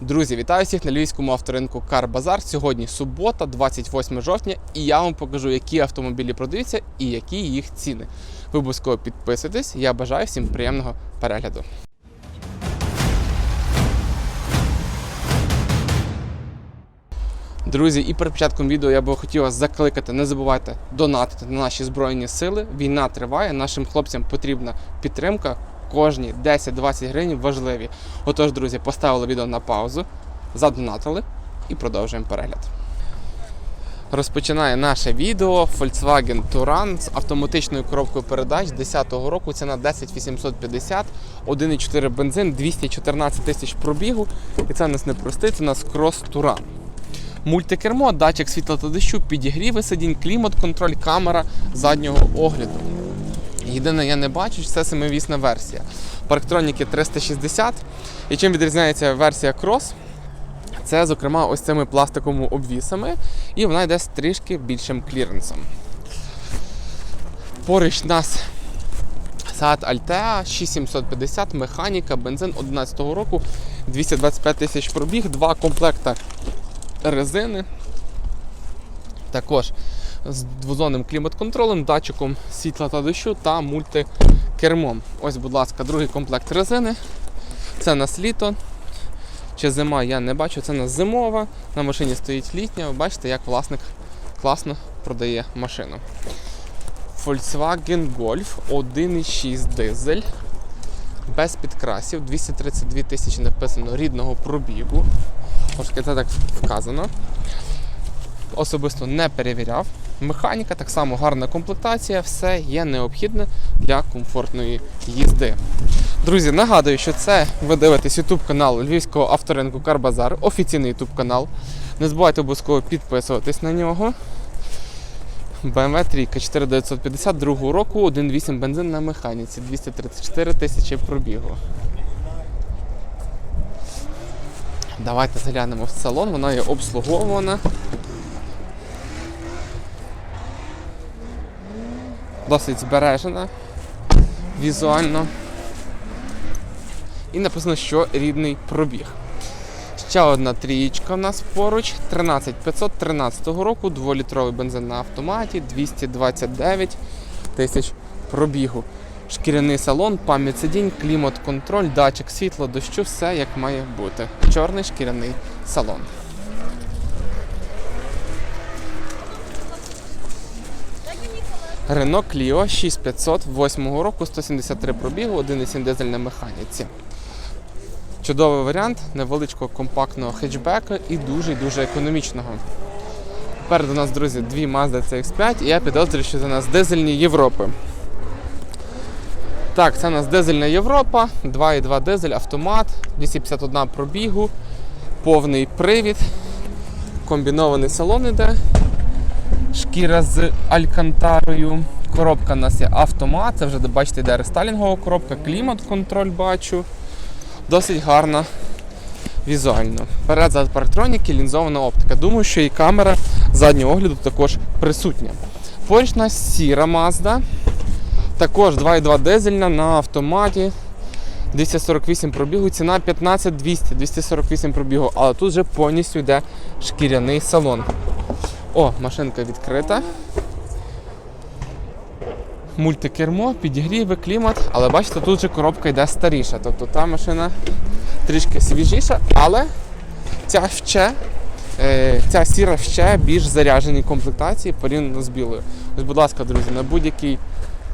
Друзі, вітаю всіх на львівському авторинку Bazaar. Сьогодні субота, 28 жовтня, і я вам покажу, які автомобілі продаються і які їх ціни. Ви обов'язково підписуйтесь. Я бажаю всім приємного перегляду. Друзі, і перед початком відео я би хотів вас закликати, не забувайте донатити на наші збройні сили. Війна триває, нашим хлопцям потрібна підтримка. Кожні 10-20 гривень важливі. Отож, друзі, поставили відео на паузу, задонатили і продовжуємо перегляд. Розпочинає наше відео Volkswagen Touran з автоматичною коробкою передач 10-го року. Ціна 10 850, 1,4 бензин, 214 тисяч пробігу. І це у нас не простий, це у нас крос Touran. Мультикермо, датчик світла та дощу, підігріви сидінь, клімат-контроль, камера заднього огляду. Єдине, я не бачу, це семивісна версія. Парктроніки 360. І чим відрізняється версія Cross? Це, зокрема, ось цими пластиковими обвісами, і вона йде з трішки більшим кліренсом. Поруч нас Seat Altea 6750, механіка, бензин 11 року, 225 тисяч пробіг, два комплекта резини. Також з двозонним клімат-контролем, датчиком світла та дощу та мультикермом. Ось, будь ласка, другий комплект резини. Це нас літо. Чи зима я не бачу, це нас зимова. На машині стоїть літня. Ви бачите, як власник класно продає машину. Volkswagen Golf 1.6 дизель. Без підкрасів, 232 тисячі написано рідного пробігу. Трошки це так вказано. Особисто не перевіряв. Механіка, так само гарна комплектація, все є необхідне для комфортної їзди. Друзі, нагадую, що це ви дивитесь YouTube канал Львівського авторинку Карбазар, офіційний YouTube канал. Не забувайте обов'язково підписуватись на нього. BMW 3 4950 другого року, 1.8 бензин на механіці, 234 тисячі пробігу. Давайте заглянемо в салон, вона є обслуговувана. Досить збережена візуально. І написано, що рідний пробіг. Ще одна трієчка в нас поруч. 13500 13 року, 2-літровий бензин на автоматі, 229 тисяч пробігу. Шкіряний салон, пам'ять сидінь, клімат-контроль, датчик світла, дощу, все як має бути. Чорний шкіряний салон. Renault Clio 6500 8 року, 173 пробігу, 1,7 дизель на механіці. Чудовий варіант невеличкого компактного хетчбека і дуже дуже економічного. Попереду у нас, друзі, дві Mazda CX5, і я підозрюю, що за нас дизельні Європи. Так, це у нас дизельна Європа, 2,2 дизель, автомат, 251 пробігу, повний привід, комбінований салон іде, шкіра з алькантарою. Коробка у нас є автомат, це вже бачите, йде рестайлінгова коробка, клімат-контроль бачу. Досить гарна візуально. Перед зад парктроніки, лінзована оптика. Думаю, що і камера заднього огляду також присутня. Поруч нас сіра Mazda. Також 2,2 дизельна на автоматі. 248 пробігу, ціна 15200, 248 пробігу, але тут вже повністю йде шкіряний салон. О, машинка відкрита. Мультикермо, підігріви, клімат, але бачите, тут же коробка йде старіша. Тобто та машина трішки свіжіша, але ця вче, е, ця сіра ще більш зарядженій комплектації порівняно з білою. Ось, будь ласка, друзі, на будь-який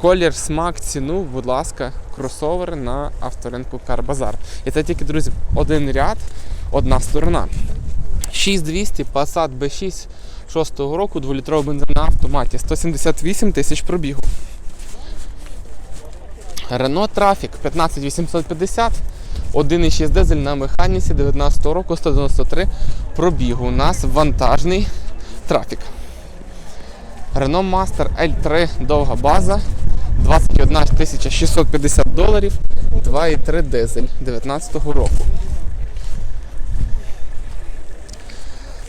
колір, смак, ціну, будь ласка, кросовери на авторинку Карбазар. І це тільки, друзі, один ряд, одна сторона. 6200 Passat B6 6 року, 2-літровий бензин на автоматі, 178 тисяч пробігу. Renault Trafic 15850, 1,6 дизель на механіці 19 року, 193 пробігу. У нас вантажний трафік. Renault Master L3 довга база, 21 650 доларів, 2,3 дизель 19 року.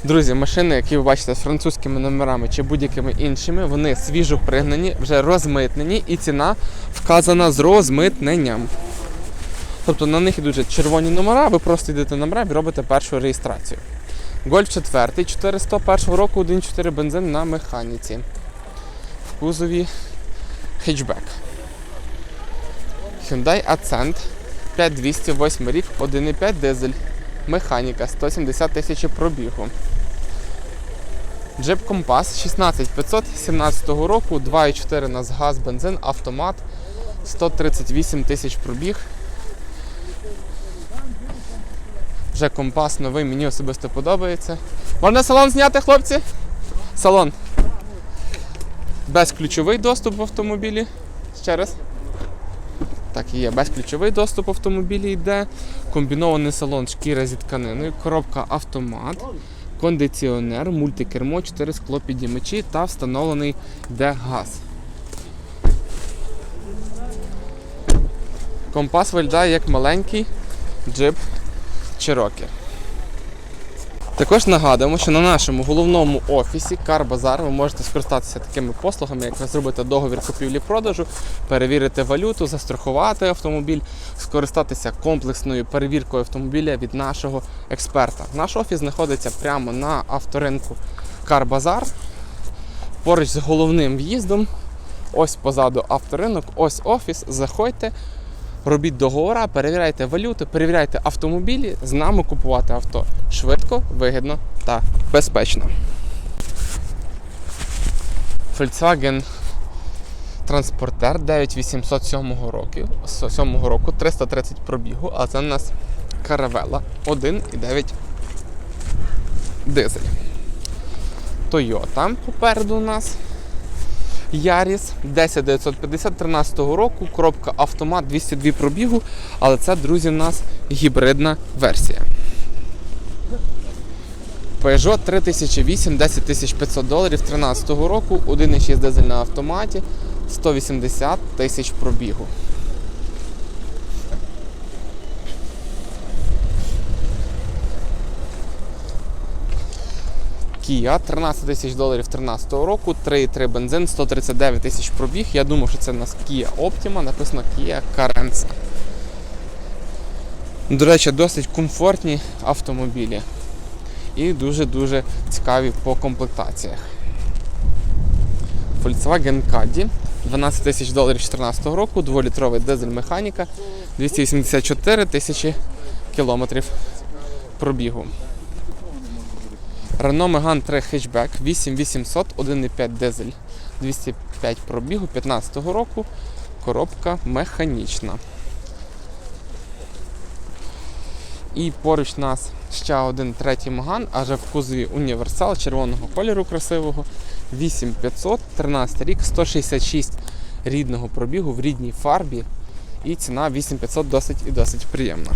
Друзі, машини, які ви бачите з французькими номерами чи будь-якими іншими, вони свіжо пригнані, вже розмитнені і ціна вказана з розмитненням. Тобто на них ідуть червоні номера, ви просто йдете на МРЕВ і робите першу реєстрацію. Гольф 4, 401 року, 1.4 бензин на механіці. В кузові хетчбек. Hyundai Accent 5208 рік, 1.5 дизель. Механіка 170 тисяч пробігу. Jeep Compass 16500 17 року, 2.4 на газ, бензин, автомат, 138 тисяч пробіг. Вже компас новий, мені особисто подобається. Можна салон зняти, хлопці? Салон. Безключовий доступ в автомобілі. Ще раз. Так і є. Безключовий доступ в автомобілі йде. Комбінований салон шкіра зі тканиною, коробка автомат, кондиціонер, мультикермо, 4 склопідіймачі та встановлений йде газ. Компас виглядає як маленький джип Cherokee. Також нагадуємо, що на нашому головному офісі Карбазар ви можете скористатися такими послугами, як ви зробити договір купівлі-продажу, перевірити валюту, застрахувати автомобіль, скористатися комплексною перевіркою автомобіля від нашого експерта. Наш офіс знаходиться прямо на авторинку Карбазар, поруч з головним в'їздом. Ось позаду авторинок, ось офіс. Заходьте, робіть договори, перевіряйте валюту, перевіряйте автомобілі, з нами купувати авто швидко, вигідно та безпечно. Volkswagen Транспортер 9807 року, з 7 року 330 пробігу, а це у нас Caravella 1,9 дизель. Toyota попереду у нас. Яріс 10950 13 року, коробка автомат 202 пробігу, але це, друзі, в нас гібридна версія. Peugeot 3008 10500 доларів 13 року, 1,6 дизель на автоматі, 180 тисяч пробігу. Kia 13 тисяч доларів 13 року, 3,3 бензин, 139 тисяч пробіг. Я думаю, що це в нас Kia Optima, написано Kia Carens. До речі, досить комфортні автомобілі і дуже-дуже цікаві по комплектаціях. Volkswagen Caddy 12 тисяч доларів 2014 року, 2-літровий дизель механіка, 284 тисячі кілометрів пробігу. Renault Megane 3 Hatchback 8800, 1,5 дизель, 205 пробігу 15 року, коробка механічна. І поруч у нас ще один третій Megane, аже в кузові універсал червоного кольору красивого. 8500, 13 рік, 166 рідного пробігу в рідній фарбі. І ціна 8500 досить і досить приємна.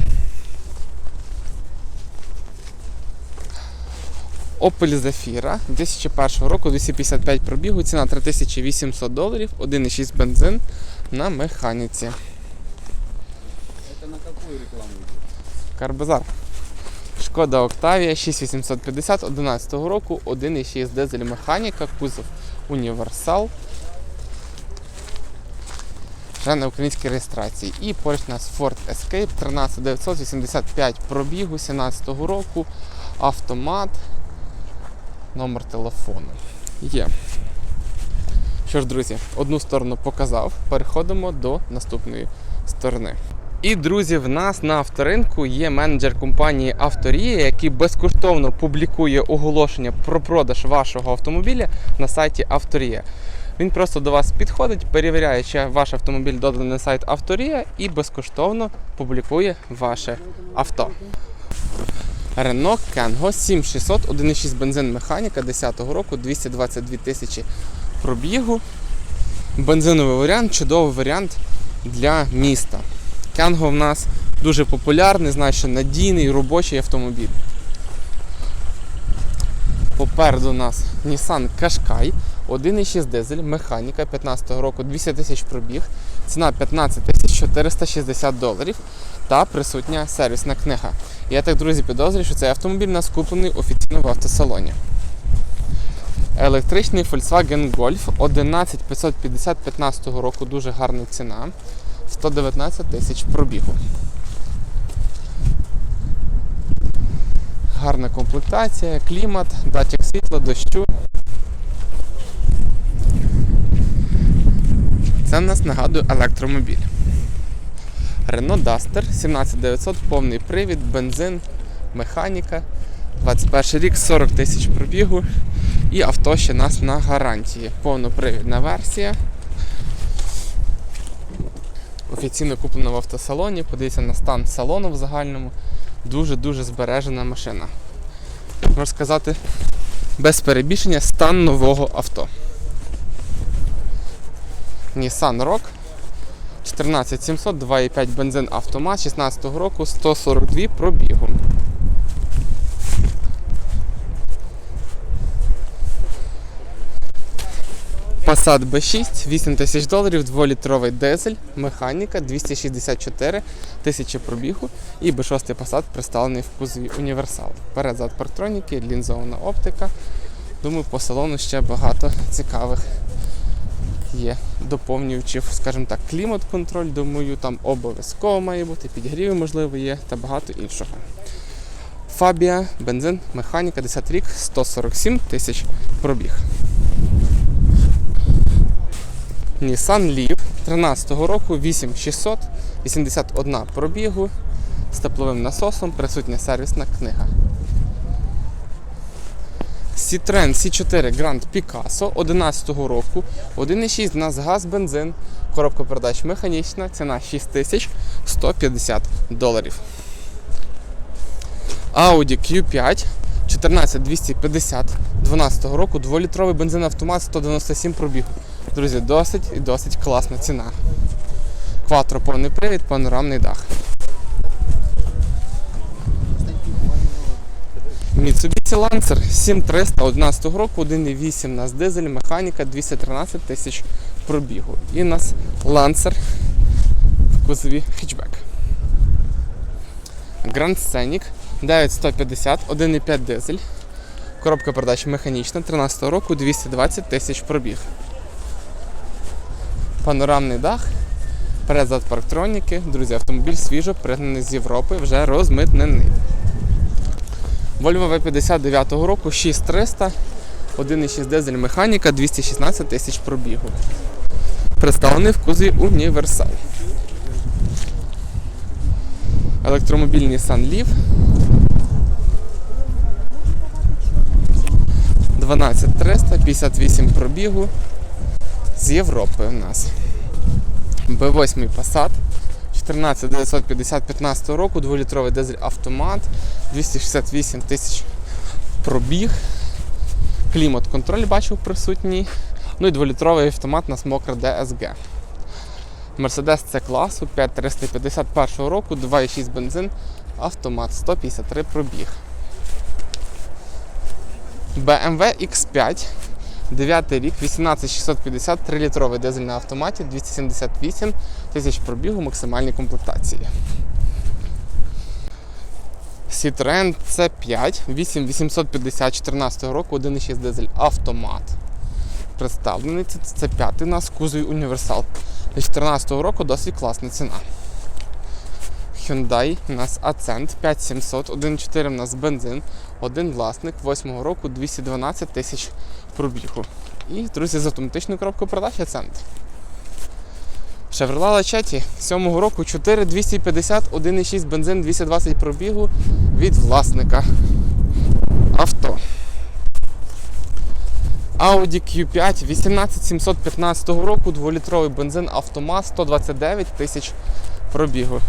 Opel Zafira 2001 року 255 пробігу, ціна 3800 доларів, 1,6 бензин на механіці. Это на какую рекламу? Карбазар. Шкода Octavia 6850 11 року, 1,6 дизель механіка, кузов універсал. Вже на українській реєстрації. І поруч у нас Ford Escape 13985 пробігу 17 року, автомат, номер телефону. Є. Що ж, друзі, одну сторону показав, переходимо до наступної сторони. І, друзі, в нас на авторинку є менеджер компанії Авторія, який безкоштовно публікує оголошення про продаж вашого автомобіля на сайті Авторія. Він просто до вас підходить, перевіряє, чи ваш автомобіль доданий на сайт Авторія і безкоштовно публікує ваше авто. Renault Kangoo 7600, 1,6 бензин механіка 10 року, 222 тисячі пробігу. Бензиновий варіант, чудовий варіант для міста. Кенго в нас дуже популярний, значить надійний робочий автомобіль. Попереду у нас Nissan Qashqai, 1,6 дизель, механіка 15 року, 200 тисяч пробіг, ціна 15 тисяч 460 доларів та присутня сервісна книга. Я так, друзі, підозрюю, що цей автомобіль нас куплений офіційно в автосалоні. Електричний Volkswagen Golf 11550 15 року, дуже гарна ціна. 119 тисяч пробігу. Гарна комплектація, клімат, датчик світла, дощу. Це в нас нагадує електромобіль. Renault Duster 17900, повний привід, бензин, механіка. 21 рік, 40 тисяч пробігу. І авто ще нас на гарантії. Повнопривідна версія. Офіційно куплена в автосалоні. Подивіться на стан салону в загальному. Дуже-дуже збережена машина. Можна сказати, без перебільшення стан нового авто. Nissan Rock 14700, 2,5 бензин автомат 16 року, 142 пробігу. Passat B6, 8 тисяч доларів, 2-літровий дизель, механіка, 264 тисячі пробігу і B6 Passat представлений в кузові універсал. Перед зад парктроніки, лінзована оптика. Думаю, по салону ще багато цікавих є доповнюючи, скажімо так, клімат-контроль, думаю, там обов'язково має бути, підігріви, можливо, є та багато іншого. Фабія, бензин, механіка, 10 рік, 147 тисяч пробіг. Nissan Leaf 13-го року, 8600, 81 пробігу з тепловим насосом, присутня сервісна книга. Citroen C4 Grand Picasso 11 року, 1,6 у нас газ, бензин, коробка передач механічна, ціна 6150 доларів. Audi Q5 14250 12 року, 2-літровий бензин автомат 197 пробігу. Друзі, досить і досить класна ціна. Кватро повний привід, панорамний дах. Mitsubishi Lancer 7300 11 року, 1,8 у нас дизель, механіка 213 тисяч пробігу. І у нас Lancer в кузові хетчбек. Grand Scenic 9150, 1,5 дизель. Коробка передач механічна 13 року, 220 тисяч пробіг. Панорамний дах, передзад парктроніки. Друзі, автомобіль свіжо пригнаний з Європи, вже розмитнений. Volvo V50 9 року, 6300, 1,6 дизель механіка, 216 тисяч пробігу. Представлений в кузові універсал. Електромобіль Nissan Leaf. 12300, 58 пробігу. З Європи у нас. B8 Passat. 14950 15 року, 2-літровий дизель автомат, 268 тисяч пробіг. Клімат-контроль бачив присутній. Ну і 2-літровий автомат у нас мокра DSG. Mercedes C класу 5351 року, 2,6 бензин, автомат 153 пробіг. BMW X5 9 рік, 18650, 3-літровий дизель на автоматі, 278 тисяч пробігу максимальній комплектації. Citroen C5 8850 14 року, 1,6 дизель автомат. Представлений це C5 у нас кузовий універсал. З 2014 року досить класна ціна. Hyundai у нас Accent 5700, 1.4 у нас бензин, один власник, 8 року 212 тисяч пробігу. І, друзі, з автоматичною коробкою передач Accent. Chevrolet Lachetti 7 року 4250, 1.6 бензин, 220 пробігу від власника авто. Audi Q5 18715 року, 2-літровий бензин автомат, 129 тисяч пробігу.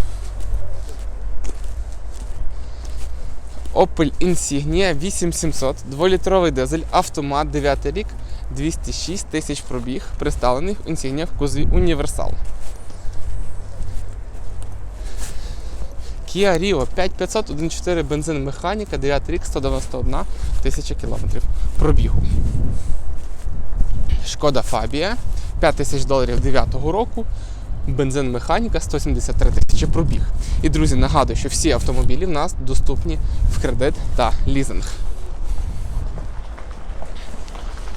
Opel Insignia 8700, 2-літровий дизель, автомат, 9 рік, 206 тисяч пробіг, представлений в в кузові універсал. Kia Rio 5500, 1.4 бензин механіка, 9 рік, 191 тисяча кілометрів пробігу. Шкода Фабія 5 тисяч доларів 9 року. Бензин механіка 173 тисячі пробіг. І друзі, нагадую, що всі автомобілі в нас доступні в кредит та лізинг.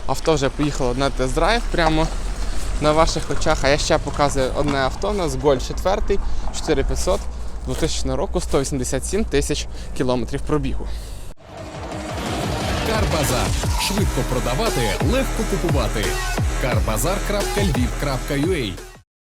Авто вже поїхало на тест-драйв прямо на ваших очах. А я ще показую одне авто у нас Голь 4 4500 2000 року 187 тисяч кілометрів пробігу. Карбазар. Швидко продавати, легко купувати. Карбазар.львів.ua